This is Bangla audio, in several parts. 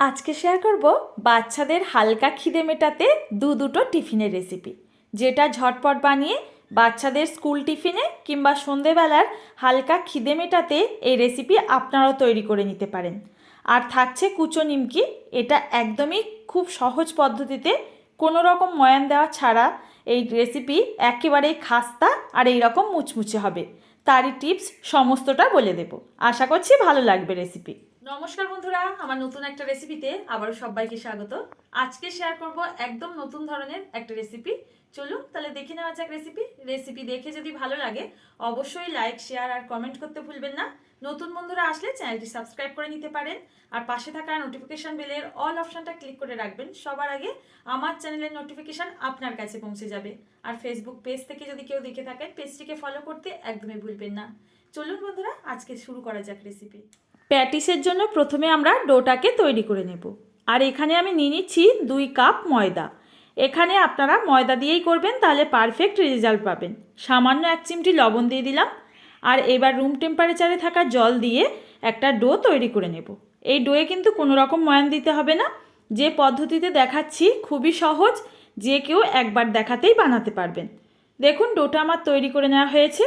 আজকে শেয়ার করব বাচ্চাদের হালকা খিদে মেটাতে দু দুটো টিফিনের রেসিপি যেটা ঝটপট বানিয়ে বাচ্চাদের স্কুল টিফিনে কিংবা সন্ধেবেলার হালকা খিদে মেটাতে এই রেসিপি আপনারাও তৈরি করে নিতে পারেন। আর থাকছে কুচো নিমকি, এটা একদমই খুব সহজ পদ্ধতিতে কোনো রকম ময়ান দেওয়া ছাড়া এই রেসিপি একেবারেই খাস্তা আর এই রকম মুচমুচে হবে। তারই টিপস সমস্তটা বলে দেব। আশা করছি ভালো লাগবে রেসিপি নমস্কার বন্ধুরা, আমার নতুন একটা রেসিপিতে আবারও সবাইকে স্বাগত। আজকে শেয়ার করব একদম নতুন ধরনের একটা রেসিপি চলুন তাহলে দেখে নেওয়া যাক রেসিপি রেসিপি দেখে যদি ভালো লাগে, অবশ্যই লাইক শেয়ার আর কমেন্ট করতে ভুলবেন না। নতুন বন্ধুরা আসলে চ্যানেলটি সাবস্ক্রাইব করে নিতে পারেন। আর পাশে থাকা নোটিফিকেশন বেলের অল অপশানটা ক্লিক করে রাখবেন। সবার আগে আমার চ্যানেলের নোটিফিকেশন আপনার কাছে পৌঁছে যাবে। আর ফেসবুক পেজ থেকে যদি কেউ দেখে থাকেন পেজটিকে ফলো করতে একদমই ভুলবেন না। চলুন বন্ধুরা, আজকে শুরু করা যাক রেসিপি প্যাটিসের জন্য প্রথমে আমরা ডোটাকে তৈরি করে নেব। আর এখানে আমি নিয়ে নিচ্ছি দুই কাপ ময়দা। এখানে আপনারা ময়দা দিয়েই করবেন, তাহলে পারফেক্ট রেজাল্ট পাবেন। সামান্য এক চিমটি লবণ দিয়ে দিলাম। আর এবার রুম টেম্পারেচারে থাকা জল দিয়ে একটা ডো তৈরি করে নেব। এই ডোয়ে কিন্তু কোনো রকম ময়ান দিতে হবে না। যে পদ্ধতিতে দেখাচ্ছি খুবই সহজ, যে কেউ একবার দেখাতেই বানাতে পারবেন। দেখুন, ডোটা আমার তৈরি করে নেওয়া হয়েছে।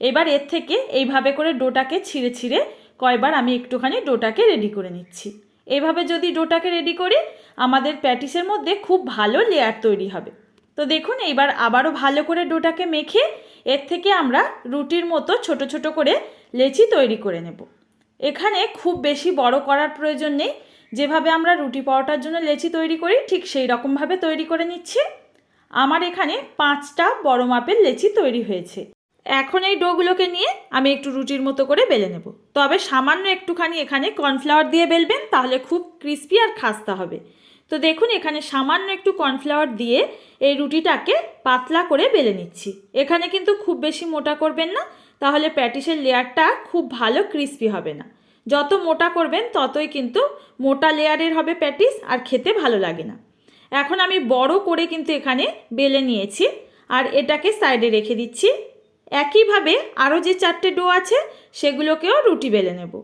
এবার এর থেকে এইভাবে করে ডোটাকে ছিঁড়ে ছিঁড়ে কয়বার আমি একটুখানি ডোটাকে রেডি করে নিচ্ছি। এভাবে যদি ডোটাকে রেডি করি, আমাদের প্যাটিসের মধ্যে খুব ভালো লেয়ার তৈরি হবে। তো দেখুন, এইবার আবারও ভালো করে ডোটাকে মেখে এর থেকে আমরা রুটির মতো ছোট ছোট করে লেচি তৈরি করে নেব। এখানে খুব বেশি বড় করার প্রয়োজন নেই। যেভাবে আমরা রুটি পরোটার জন্য লেচি তৈরি করি, ঠিক সেই রকমভাবে তৈরি করে নিচ্ছি। আমার এখানে পাঁচটা বড় মাপের লেচি তৈরি হয়েছে। এখন এই ডোগুলোকে নিয়ে আমি একটু রুটির মতো করে বেলে নেব। তবে সামান্য একটুখানি এখানে কর্নফ্লাওয়ার দিয়ে বেলবেন, তাহলে খুব ক্রিস্পি আর খাস্তা হবে। তো দেখুন, এখানে সামান্য একটু কর্নফ্লাওয়ার দিয়ে এই রুটিটাকে পাতলা করে বেলে নিচ্ছি। এখানে কিন্তু খুব বেশি মোটা করবেন না, তাহলে প্যাটিসের লেয়ারটা খুব ভালো ক্রিস্পি হবে না। যত মোটা করবেন, ততই কিন্তু মোটা লেয়ারের হবে প্যাটিস আর খেতে ভালো লাগে না। এখন আমি বড় করে কিন্তু এখানে বেলে নিয়েছি, আর এটাকে সাইডে রেখে দিচ্ছি। একইভাবে আরও যে চারটে ডো আছে, সেগুলোকেও রুটি বেলে নেব।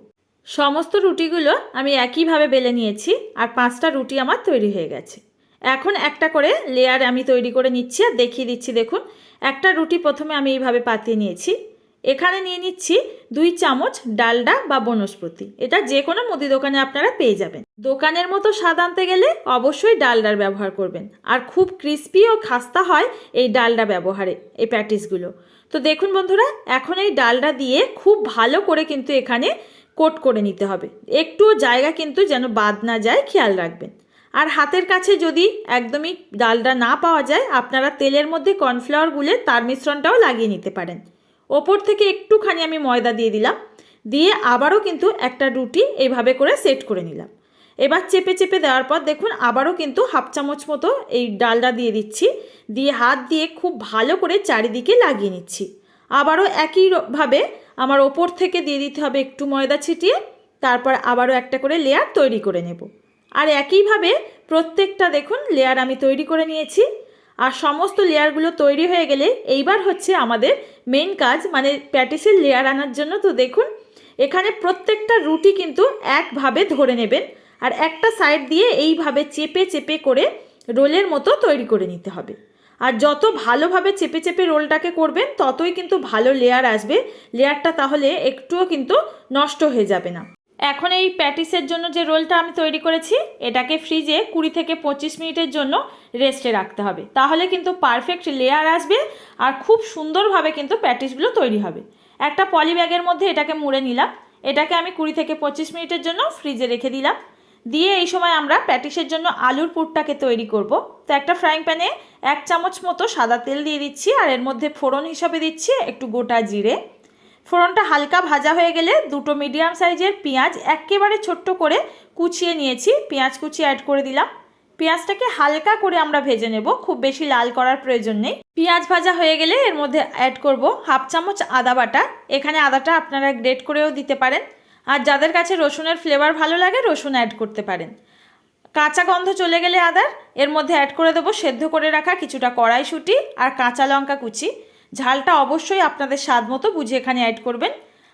সমস্ত রুটিগুলো আমি একইভাবে বেলে নিয়েছি আর পাঁচটা রুটি আমার তৈরি হয়ে গেছে। এখন একটা করে লেয়ার আমি তৈরি করে নিচ্ছি আর দেখিয়ে দিচ্ছি, দেখুন। একটা রুটি প্রথমে আমি এইভাবে পাতিয়ে নিয়েছি। এখানে নিয়ে নিচ্ছি দুই চামচ ডালডা বা বনস্পতি। এটা যে কোনো মুদি দোকানে আপনারা পেয়ে যাবেন। দোকানের মতো স্বাদ আনতে গেলে অবশ্যই ডালডার ব্যবহার করবেন। আর খুব ক্রিস্পি ও খাস্তা হয় এই ডালডা ব্যবহারে, এই প্যাটিসগুলো। তো দেখুন বন্ধুরা, এখন এই ডালটা দিয়ে খুব ভালো করে কিন্তু এখানে কোট করে নিতে হবে। একটুও জায়গা কিন্তু যেন বাদ না যায়, খেয়াল রাখবেন। আর হাতের কাছে যদি একদমই ডালটা না পাওয়া যায়, আপনারা তেলের মধ্যে কর্নফ্লাওয়ার গুলে তার মিশ্রণটাও লাগিয়ে নিতে পারেন। ওপর থেকে একটুখানি আমি ময়দা দিয়ে দিলাম, দিয়ে আবারও কিন্তু একটা রুটি এইভাবে করে সেট করে নিলাম। এবার চেপে চেপে দেওয়ার পর দেখুন আবারও কিন্তু হাফ চামচ মতো এই ডালটা দিয়ে দিচ্ছি। দিয়ে হাত দিয়ে খুব ভালো করে চারিদিকে লাগিয়ে নিচ্ছি। আবারও একইভাবে আমার ওপর থেকে দিয়ে দিতে হবে একটু ময়দা ছিটিয়ে, তারপর আবারও একটা করে লেয়ার তৈরি করে নেব। আর একইভাবে প্রত্যেকটা দেখুন লেয়ার আমি তৈরি করে নিয়েছি। আর সমস্ত লেয়ারগুলো তৈরি হয়ে গেলে এইবার হচ্ছে আমাদের মেন কাজ মানে প্যাটিসের লেয়ার আনার জন্য। তো দেখুন, এখানে প্রত্যেকটা রুটি কিন্তু একভাবে ধরে নেবেন। আর একটা সাইড দিয়ে এইভাবে চেপে চেপে করে রোলের মতো তৈরি করে নিতে হবে। আর যত ভালোভাবে চেপে চেপে রোলটাকে করবেন, ততই কিন্তু ভালো লেয়ার আসবে। লেয়ারটা তাহলে একটুও কিন্তু নষ্ট হয়ে যাবে না। এখন এই প্যাটিসের জন্য যে রোলটা আমি তৈরি করেছি, এটাকে ফ্রিজে কুড়ি থেকে পঁচিশ মিনিটের জন্য রেস্টে রাখতে হবে। তাহলে কিন্তু পারফেক্ট লেয়ার আসবে আর খুব সুন্দরভাবে কিন্তু প্যাটিসগুলো তৈরি হবে। একটা পলি ব্যাগের মধ্যে এটাকে মুড়ে নিলাম। এটাকে আমি কুড়ি থেকে পঁচিশ মিনিটের জন্য ফ্রিজে রেখে দিলাম। দিয়ে এই সময় আমরা প্যাটিসের জন্য আলুর পুরটাকে তৈরি করব। তো একটা ফ্রাইং প্যানে এক চামচ মতো সাদা তেল দিয়ে দিচ্ছি আর এর মধ্যে ফোড়ন হিসাবে দিচ্ছি একটু গোটা জিরে। ফোড়নটা হালকা ভাজা হয়ে গেলে দুটো মিডিয়াম সাইজের পেঁয়াজ একেবারে ছোট্ট করে কুচিয়ে নিয়েছি। পেঁয়াজ কুচি অ্যাড করে দিলাম। পেঁয়াজটাকে হালকা করে আমরা ভেজে নেব, খুব বেশি লাল করার প্রয়োজন নেই। পেঁয়াজ ভাজা হয়ে গেলে এর মধ্যে অ্যাড করব হাফ চামচ আদা বাটা। এখানে আদাটা আপনারা গ্রেট করেও দিতে পারেন। আর যাদের কাছে রসুনের ফ্লেভার ভালো লাগে, রসুন অ্যাড করতে পারেন। কাঁচা গন্ধ চলে গেলে আদার, এর মধ্যে অ্যাড করে দেবো সেদ্ধ করে রাখা কিছুটা কড়াইশুঁটি আর কাঁচা লঙ্কা কুচি। ঝালটা অবশ্যই আপনাদের স্বাদ মতো বুঝে এখানে অ্যাড করবেন।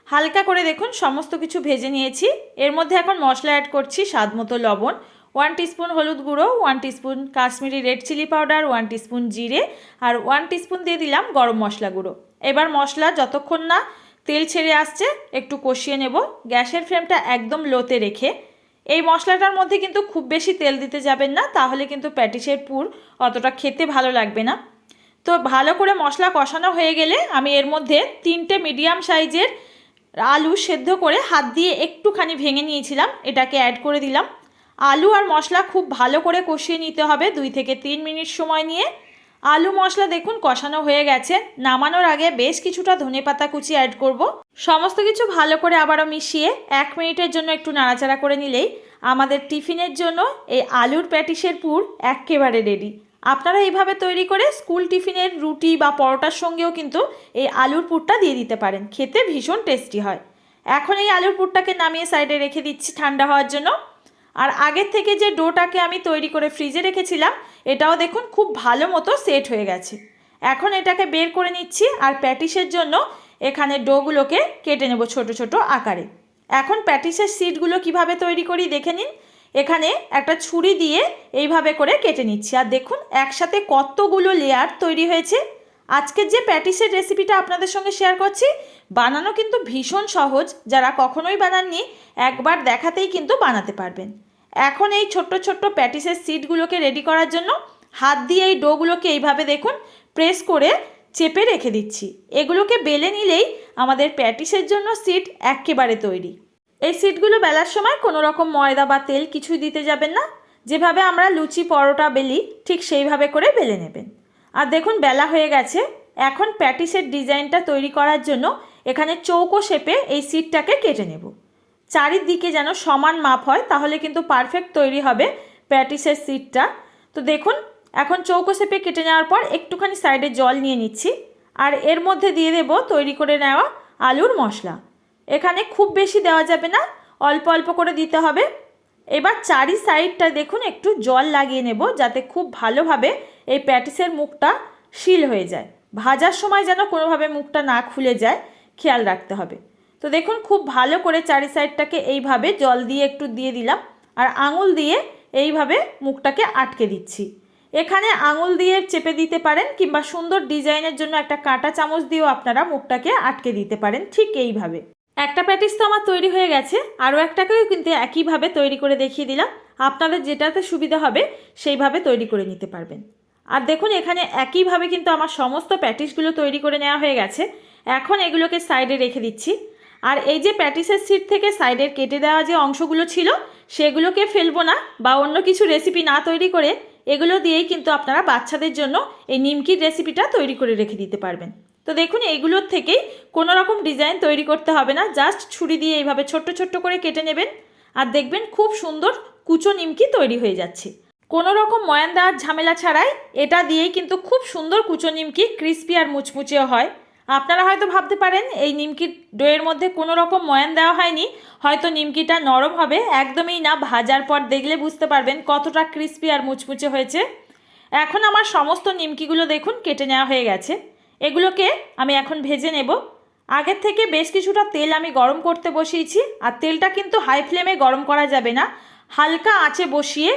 হালকা করে দেখুন, সমস্ত কিছু ভেজে নিয়েছি। এর মধ্যে এখন মশলা অ্যাড করছি স্বাদ মতো লবণ। ওয়ান টিস্পুন হলুদ গুঁড়ো one teaspoon Kashmiri red chilli powder one teaspoon জিরে আর ওয়ান টিস্পুন দিয়ে দিলাম গরম মশলা গুঁড়ো। এবার মশলা যতক্ষণ না তেল ছেড়ে আসছে, একটু কষিয়ে নেব। গ্যাসের ফ্লেমটা একদম লোতে রেখে। এই মশলাটার মধ্যে কিন্তু খুব বেশি তেল দিতে যাবেন না, তাহলে কিন্তু প্যাটিসের পুর অতটা খেতে ভালো লাগবে না। তো ভালো করে মশলা কষানো হয়ে গেলে আমি এর মধ্যে তিনটে মিডিয়াম সাইজের আলু সেদ্ধ করে হাত দিয়ে একটুখানি ভেঙে নিয়েছিলাম, এটাকে অ্যাড করে দিলাম। আলু আর মশলা খুব ভালো করে কষিয়ে নিতে হবে দুই থেকে তিন মিনিট সময় নিয়ে। আলু মশলা দেখুন, কষানো হয়ে গেছে। নামানোর আগে বেশ কিছুটা ধনে পাতা কুচি অ্যাড করব। সমস্ত কিছু ভালো করে আবারও মিশিয়ে এক মিনিটের জন্য একটু নাড়াচাড়া করে নিলেই আমাদের টিফিনের জন্য এই আলুর প্যাটিসের পুর একেবারে রেডি আপনারা এইভাবে তৈরি করে স্কুল টিফিনের রুটি বা পরোটার সঙ্গেও কিন্তু এই আলুর পুরটা দিয়ে দিতে পারেন। খেতে ভীষণ টেস্টি হয়। এখন এই আলুর পুরটাকে নামিয়ে সাইডে রেখে দিচ্ছি ঠান্ডা হওয়ার জন্য। আর আগের থেকে যে ডোটাকে আমি তৈরি করে ফ্রিজে রেখেছিলাম, এটাও দেখুন খুব ভালো মতো সেট হয়ে গেছে। এখন এটাকে বের করে নিচ্ছি আর প্যাটিসের জন্য এখানে ডোগুলোকে কেটে নেব ছোট ছোট আকারে। এখন প্যাটিসের সিটগুলো কীভাবে তৈরি করি দেখে নিন। এখানে একটা ছুরি দিয়ে এইভাবে করে কেটে নিচ্ছি। আর দেখুন, একসাথে কতগুলো লেয়ার তৈরি হয়েছে। আজকের যে প্যাটিসের রেসিপিটা আপনাদের সঙ্গে শেয়ার করছি, বানানো কিন্তু ভীষণ সহজ। যারা কখনোই বানাননি, একবার দেখাতেই কিন্তু বানাতে পারবেন। এখন এই ছোট্ট ছোট্ট প্যাটিসের সিটগুলোকে রেডি করার জন্য হাত দিয়ে এই ডোগুলোকে এইভাবে দেখুন প্রেস করে চেপে রেখে দিচ্ছি। এগুলোকে বেলে নিলেই আমাদের প্যাটিসের জন্য সিট একেবারে তৈরি। এই সিটগুলো বেলার সময় কোনো রকম ময়দা বা তেল কিছুই দিতে যাবেন না। যেভাবে আমরা লুচি, পরোটা বেলি, ঠিক সেইভাবে করে বেলে নেবেন। আর দেখুন, বেলা হয়ে গেছে। এখন প্যাটিসের ডিজাইনটা তৈরি করার জন্য এখানে চৌকো শেপে এই সিটটাকে কেটে নেব। চারিদিকে যেন সমান মাপ হয়, তাহলে কিন্তু পারফেক্ট তৈরি হবে প্যাটিসের সিটটা তো দেখুন, এখন চৌকো সেপে কেটে নেওয়ার পর একটুখানি সাইডে জল নিয়ে নিচ্ছি, আর এর মধ্যে দিয়ে দেব তৈরি করে নেওয়া আলুর মশলা। এখানে খুব বেশি দেওয়া যাবে না, অল্প অল্প করে দিতে হবে। এবার চারি সাইডটা দেখুন, একটু জল লাগিয়ে নেব যাতে খুব ভালোভাবে এই প্যাটিসের মুখটা শিল হয়ে যায়। ভাজার সময় যেন কোনোভাবে মুখটা না খুলে যায়, খেয়াল রাখতে হবে। তো দেখুন, খুব ভালো করে চারি সাইডটাকে এইভাবে জল দিয়ে একটু দিয়ে দিলাম আর আঙুল দিয়ে এইভাবে মুখটাকে আটকে দিচ্ছি। এখানে আঙুল দিয়ে চেপে দিতে পারেন কিংবা সুন্দর ডিজাইনের জন্য একটা কাঁটা চামচ দিয়েও আপনারা মুখটাকে আটকে দিতে পারেন ঠিক এইভাবে। একটা প্যাটিস তো আমার তৈরি হয়ে গেছে, আরও একটাকেও কিন্তু একইভাবে তৈরি করে দেখিয়ে দিলাম। আপনাদের যেটাতে সুবিধা হবে সেইভাবে তৈরি করে নিতে পারবেন। আর দেখুন, এখানে একইভাবে কিন্তু আমার সমস্ত প্যাটিসগুলো তৈরি করে নেওয়া হয়ে গেছে। এখন এগুলোকে সাইডে রেখে দিচ্ছি। আর এই যে প্যাটিসের সিট থেকে সাইডের কেটে দেওয়া যে অংশগুলো ছিল, সেগুলোকে ফেলব না বা অন্য কিছু রেসিপি না তৈরি করে, এগুলো দিয়েই কিন্তু আপনারা বাচ্চাদের জন্য এই নিমকির রেসিপিটা তৈরি করে রেখে দিতে পারবেন। তো দেখুন এইগুলোর থেকেই কোনো রকম ডিজাইন তৈরি করতে হবে না জাস্ট ছুরি দিয়ে এইভাবে ছোট্ট ছোট্ট করে কেটে নেবেন। আর দেখবেন খুব সুন্দর কুচো নিমকি তৈরি হয়ে যাচ্ছে। কোনো রকম ময়ান দেওয়ার ঝামেলা ছাড়াই এটা দিয়েই কিন্তু খুব সুন্দর কুচো নিমকি ক্রিস্পি আর মুচমুচেও হয়। আপনারা হয়তো ভাবতে পারেন, এই নিমকির ডোয়ের মধ্যে কোনো রকম ময়ান দেওয়া হয়নি। হয়তো নিমকিটা নরম হবে, একদমই না। ভাজার পর দেখলে বুঝতে পারবেন কতটা ক্রিস্পি আর মুচমুচে হয়েছে। এখন আমার সমস্ত নিমকিগুলো দেখুন, কেটে নেওয়া হয়ে গেছে। এগুলোকে আমি এখন ভেজে নেব। আগের থেকে বেশ কিছুটা তেল আমি গরম করতে বসিয়েছি, আর তেলটা কিন্তু হাই ফ্লেমে গরম করা যাবে না। হালকা আঁচে বসিয়ে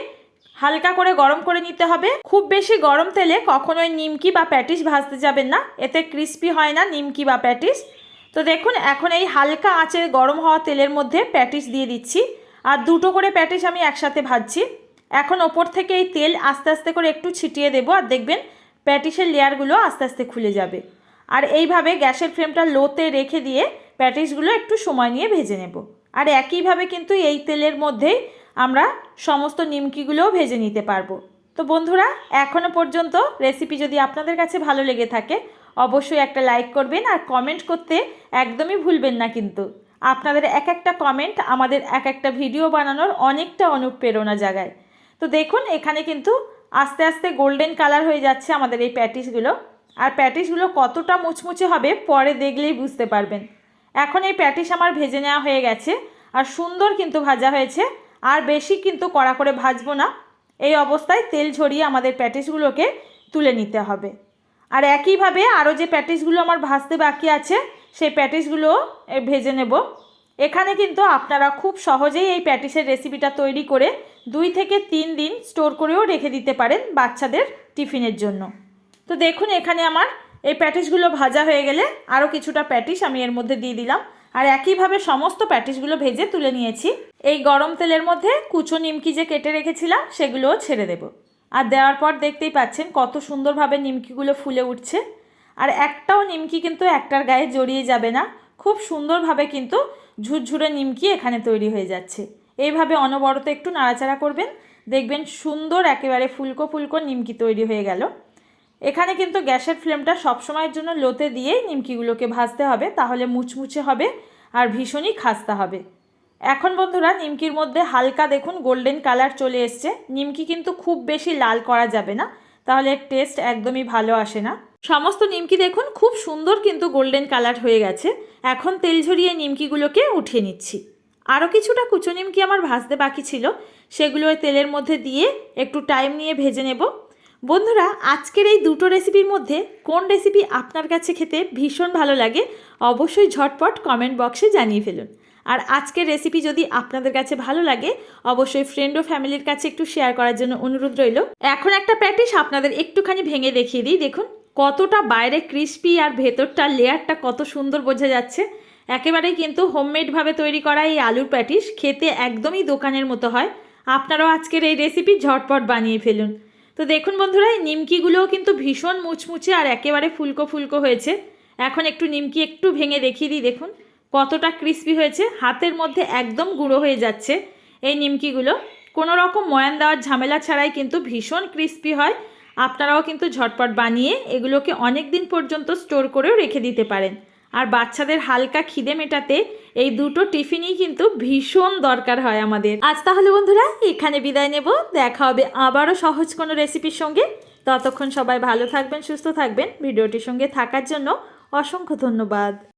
হালকা করে গরম করে নিতে হবে। খুব বেশি গরম তেলে কখনোই নিমকি বা প্যাটিস ভাজতে যাবেন না। এতে ক্রিস্পি হয় না নিমকি বা প্যাটিস। তো দেখুন, এখন এই হালকা আঁচে গরম হওয়া তেলের মধ্যে প্যাটিস দিয়ে দিচ্ছি। আর দুটো করে প্যাটিস আমি একসাথে ভাজছি। এখন ওপর থেকে এই তেল আস্তে আস্তে করে একটু ছিটিয়ে দেবো। আর দেখবেন, প্যাটিসের লেয়ারগুলো আস্তে আস্তে খুলে যাবে। আর এইভাবে গ্যাসের ফ্লেমটা লোতে রেখে দিয়ে প্যাটিসগুলো একটু সময় নিয়ে ভেজে নেব। আর একইভাবে কিন্তু এই তেলের মধ্যেই আমরা সমস্ত নিমকিগুলোও ভেজে নিতে পারব। তো বন্ধুরা এখনও পর্যন্ত রেসিপি যদি আপনাদের কাছে ভালো লেগে থাকে, অবশ্যই একটা লাইক করবেন আর কমেন্ট করতে একদমই ভুলবেন না কিন্তু। আপনাদের এক একটা কমেন্ট আমাদের এক একটা ভিডিও বানানোর অনেকটা অনুপ্রেরণা জাগায়। তো দেখুন, এখানে কিন্তু আস্তে আস্তে গোল্ডেন কালার হয়ে যাচ্ছে আমাদের এই প্যাটিসগুলো আর প্যাটিসগুলো কতটা মুচমুচে হবে পরে দেখলেই বুঝতে পারবেন। এখন এই প্যাটিস আমার ভেজে নেওয়া হয়ে গেছে, আর সুন্দর কিন্তু ভাজা হয়েছে। আর বেশি কিন্তু কড়া করে ভাজবো না। এই অবস্থায় তেল ঝরিয়ে আমাদের প্যাটিসগুলোকে তুলে নিতে হবে। আর একইভাবে আরও যে প্যাটিসগুলো আমার ভাজতে বাকি আছে, সেই প্যাটিসগুলো ভেজে নেব। এখানে কিন্তু আপনারা খুব সহজেই এই প্যাটিসের রেসিপিটা তৈরি করে দুই থেকে তিন দিন স্টোর করেও রেখে দিতে পারেন বাচ্চাদের টিফিনের জন্য। তো দেখুন, এখানে আমার এই প্যাটিসগুলো ভাজা হয়ে গেলে আরও কিছুটা প্যাটিস আমি এর মধ্যে দিয়ে দিলাম। আর একইভাবে সমস্ত প্যাটিসগুলো ভেজে তুলে নিয়েছি। এই গরম তেলের মধ্যে কুচো নিমকি যে কেটে রেখেছিলাম, সেগুলোও ছেড়ে দেব। আর দেওয়ার পর দেখতেই পাচ্ছেন কত সুন্দরভাবে নিমকিগুলো ফুলে উঠছে। আর একটাও নিমকি কিন্তু একটার গায়ে জড়িয়ে যাবে না। খুব সুন্দরভাবে কিন্তু ঝুরঝুরে নিমকি এখানে তৈরি হয়ে যাচ্ছে। এইভাবে অনবরত একটু নাড়াচাড়া করবেন। দেখবেন সুন্দর একেবারে ফুলকো ফুলকো নিমকি তৈরি হয়ে গেল। এখানে কিন্তু গ্যাসের ফ্লেমটা সবসময়ের জন্য লোতে দিয়েই নিমকিগুলোকে ভাজতে হবে, তাহলে মুচমুচে হবে আর ভীষণই খাস্তা হবে। এখন বন্ধুরা, নিমকির মধ্যে হালকা দেখুন, গোল্ডেন কালার চলে এসছে। নিমকি কিন্তু খুব বেশি লাল করা যাবে না, তাহলে টেস্ট একদমই ভালো আসে না। সমস্ত নিমকি দেখুন, খুব সুন্দর কিন্তু গোল্ডেন কালার হয়ে গেছে। এখন তেল ঝরিয়ে নিমকিগুলোকে উঠিয়ে নিচ্ছি। আরও কিছুটা কুচো নিমকি আমার ভাজতে বাকি ছিল, সেগুলো তেলের মধ্যে দিয়ে একটু টাইম নিয়ে ভেজে নেব। বন্ধুরা, আজকের এই দুটো রেসিপির মধ্যে কোন রেসিপি আপনার কাছে খেতে ভীষণ ভালো লাগে, অবশ্যই ঝটপট কমেন্ট বক্সে জানিয়ে ফেলুন। আর আজকের রেসিপি যদি আপনাদের কাছে ভালো লাগে, অবশ্যই ফ্রেন্ড ও ফ্যামিলির কাছে একটু শেয়ার করার জন্য অনুরোধ রইল। এখন একটা প্যাটিস আপনাদের একটুখানি ভেঙে দেখিয়ে দিই, দেখুন। কতটা বাইরে ক্রিস্পি আর ভেতরটা লেয়ারটা কত সুন্দর বোঝা যাচ্ছে। একেবারেই কিন্তু হোমমেডভাবে তৈরি করা এই আলুর প্যাটিস খেতে একদমই দোকানের মতো হয়। আপনারাও আজকের এই রেসিপি ঝটপট বানিয়ে ফেলুন। তো দেখুন বন্ধুরা, এই নিমকিগুলোও কিন্তু ভীষণ মুচমুচে আর একেবারে ফুলকো ফুলকো হয়েছে। এখন একটু নিমকি একটু ভেঙে দেখিয়ে দিই, দেখুন। কতটা ক্রিস্পি হয়েছে, হাতের মধ্যে একদম গুঁড়ো হয়ে যাচ্ছে এই নিমকিগুলো। কোনো রকম ময়ান দেওয়ার ঝামেলা ছাড়াই কিন্তু ভীষণ ক্রিস্পি হয়। আপনারাও কিন্তু ঝটপট বানিয়ে এগুলোকে অনেক দিন পর্যন্ত স্টোর করেও রেখে দিতে পারেন। আর বাচ্চাদের হালকা খিদে মেটাতে এই দুটো টিফিনই কিন্তু ভীষণ দরকার হয় আমাদের। আজ তাহলে বন্ধুরা, এখানে বিদায় নেব। দেখা হবে আবারও সহজ কোনো রেসিপির সঙ্গে। ততক্ষণ সবাই ভালো থাকবেন, সুস্থ থাকবেন। ভিডিওটির সঙ্গে থাকার জন্য অসংখ্য ধন্যবাদ।